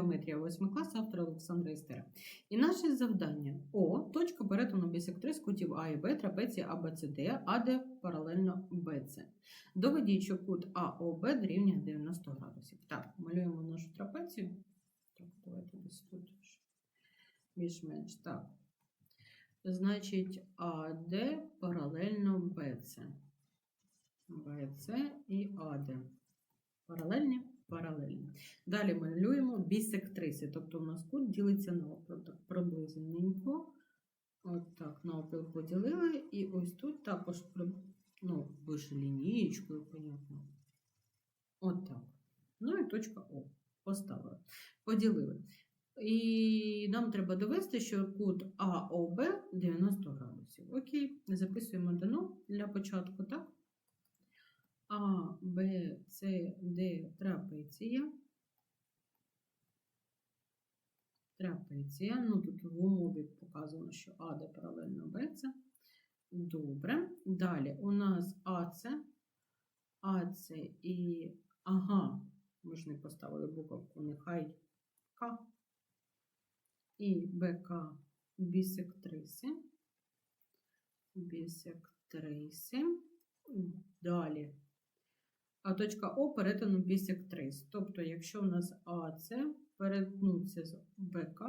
Геометрія 8 клас автора Олександра Істера. І наше завдання О. Точка перетину бісектрис кутів А і Б, трапеції АБЦД, АД паралельно БЦ. Доведіть, що кут АОБ дорівнює 90 градусів. Так, малюємо нашу трапецію. Так, давайте десь тут більш-менш. Так. Значить, АД паралельно БЦ. БЦ і АД. Паралельні? Паралельні. Далі малюємо бісектриси. Тобто у нас кут ділиться навпіл. Так, приблизненько. От так, навпіл поділили. І ось тут також ну, вище лінієчкою, понятно. От так. Ну і точка О. Поставили. Поділили. І нам треба довести, що кут АОБ 90 градусів. Окей, записуємо дано для початку, так? А, Б, С, Д трапеція. Трапеція. Ну, тут в умові показано, що АД паралельно БЦ. Добре. Далі у нас АЦ. АЦ і. Ага, ми ж не поставили буковку, нехай К. І БК бісектриси. Бісектриси. Далі. А точка О перетину бісектрис. Тобто, якщо у нас АЦ перетнуться з БК,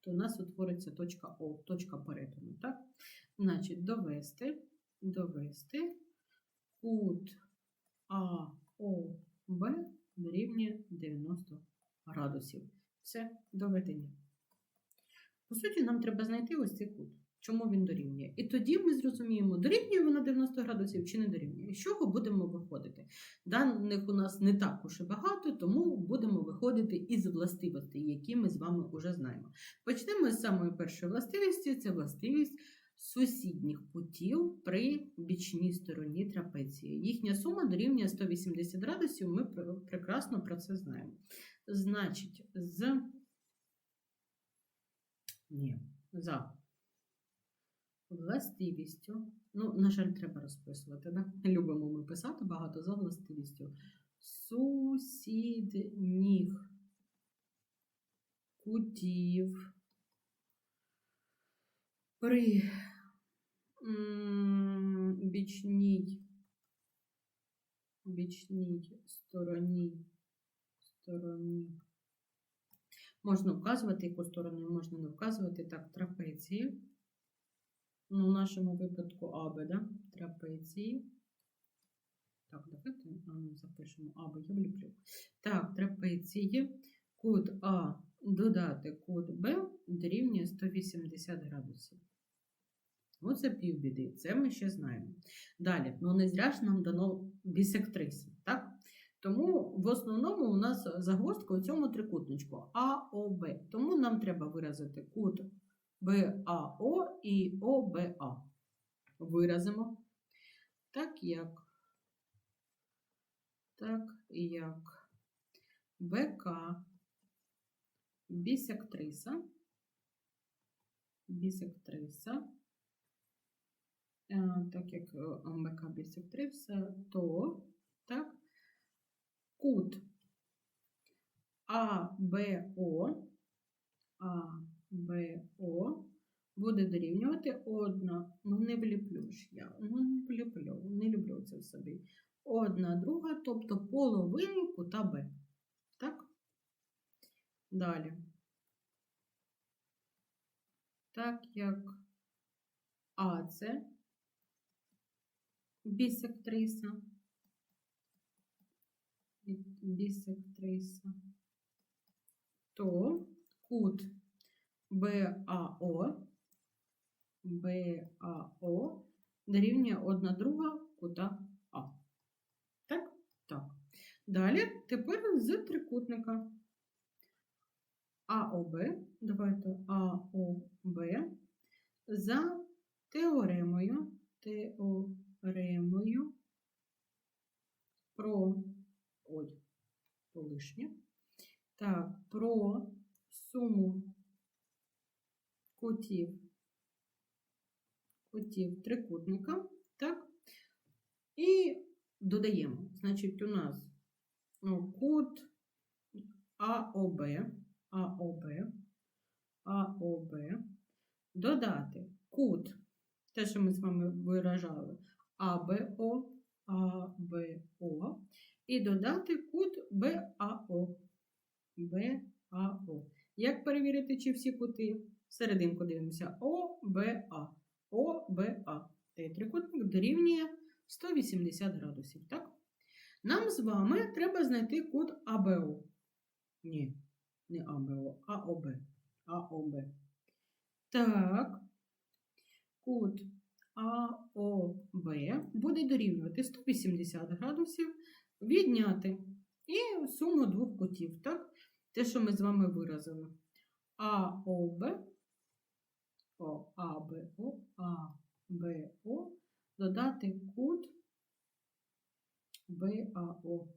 то у нас утвориться точка О, точка перетину. Так? Значить, довести, довести кут АОБ дорівнює 90 градусів. Все, доведення. По суті, нам треба знайти ось цей кут. Чому він дорівнює? І тоді ми зрозуміємо, дорівнює вона 90 градусів чи не дорівнює. З чого будемо виходити? Даних у нас не так уж і багато, тому будемо виходити із властивостей, які ми з вами вже знаємо. Почнемо з самої першої властивості це властивість сусідніх кутів при бічній стороні трапеції. Їхня сума дорівнює 180 градусів, ми прекрасно про це знаємо. Значить, з ні, за властивістю. Ну, на жаль, треба розписувати. Да? Любимо ми писати багато за властивістю. Сусідніх кутів при бічній, бічній стороні, стороні. Можна вказувати, яку сторону можна не вказувати. Так, трапеції. Ну, в нашому випадку АБ, да? трапеції. Так, давайте ну, запишемо АБ, я вліплю. Так, трапеції. Кут А додати кут Б дорівнює 180 градусів. Оце півбіди, це ми ще знаємо. Далі, ну не зря ж нам дано бісектриси, так? Тому в основному у нас загвоздка у цьому трикутничку АОБ. Тому нам треба виразити кут БАО і ОБА. Виразимо. Так як, так як БК бісектриса, бісектриса, е, так як е, БК бісектриса, то так, кут АБО, АБО буде дорівнювати одна, ну не вліплю ж я, ну не вліплю, не люблю це в собі. Одна друга, тобто половини кута Б. Так? Далі. Так як АЦ бісектриса, бісектриса, то кут БАО, БАО дорівнює одна друга кута А. Так? Так. Далі тепер з трикутника. АОБ, давайте АОБ за теоремою, теоремою про ой, полишнє. Так, про суму кутів, кутів трикутника, так? І додаємо. Значить, у нас ну, кут АОБ, АОБ, АОБ, додати кут, те, що ми з вами виражали, АБО, АБО, і додати кут БАО. БАО. Як перевірити, чи всі кути? Серединку дивимося ОБА. ОБА. Цей трикутник дорівнює 180 градусів. Так? Нам з вами треба знайти кут АБО. Ні, не АБО, АОБ. АОБ. Так. Кут АОБ буде дорівнювати 180 градусів, відняти і суму двох кутів. Так? Те, що ми з вами виразили. АОБ, О, АБО, АБО, додати кут БАО.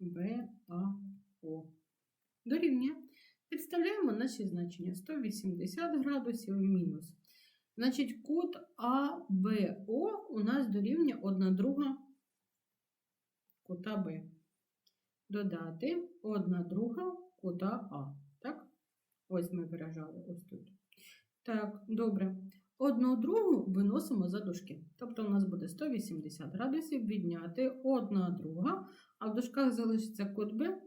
БАО. Дорівнює. Підставляємо наші значення. 180 градусів мінус. Значить, кут АБО у нас дорівнює 1 друга кута Б. Додати 1 друга кута А. Так? Ось ми виражали ось тут. Так, добре. Одну другу виносимо за дужки. Тобто у нас буде 180 градусів відняти одна друга, а в дужках залишиться кут Б,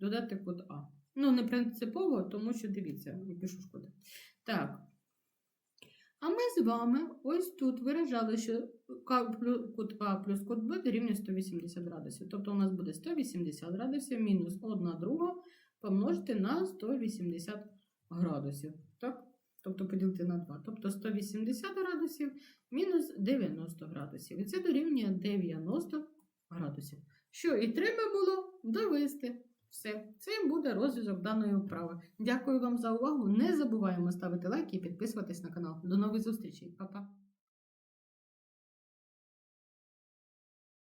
додати кут А. Ну, не принципово, тому що дивіться, я пишу шкода. Так. А ми з вами ось тут виражали, що К плю- кут А плюс кут Б дорівнює 180 градусів. Тобто у нас буде 180 градусів мінус 1 друга помножити на 180 градусів. Так? Тобто поділити на 2. Тобто 180 градусів мінус 90 градусів. І це дорівнює 90 градусів. Що і треба було довести. Все, це буде розв'язок даної вправи. Дякую вам за увагу. Не забуваємо ставити лайки і підписуватись на канал. До нових зустрічей. Па-па!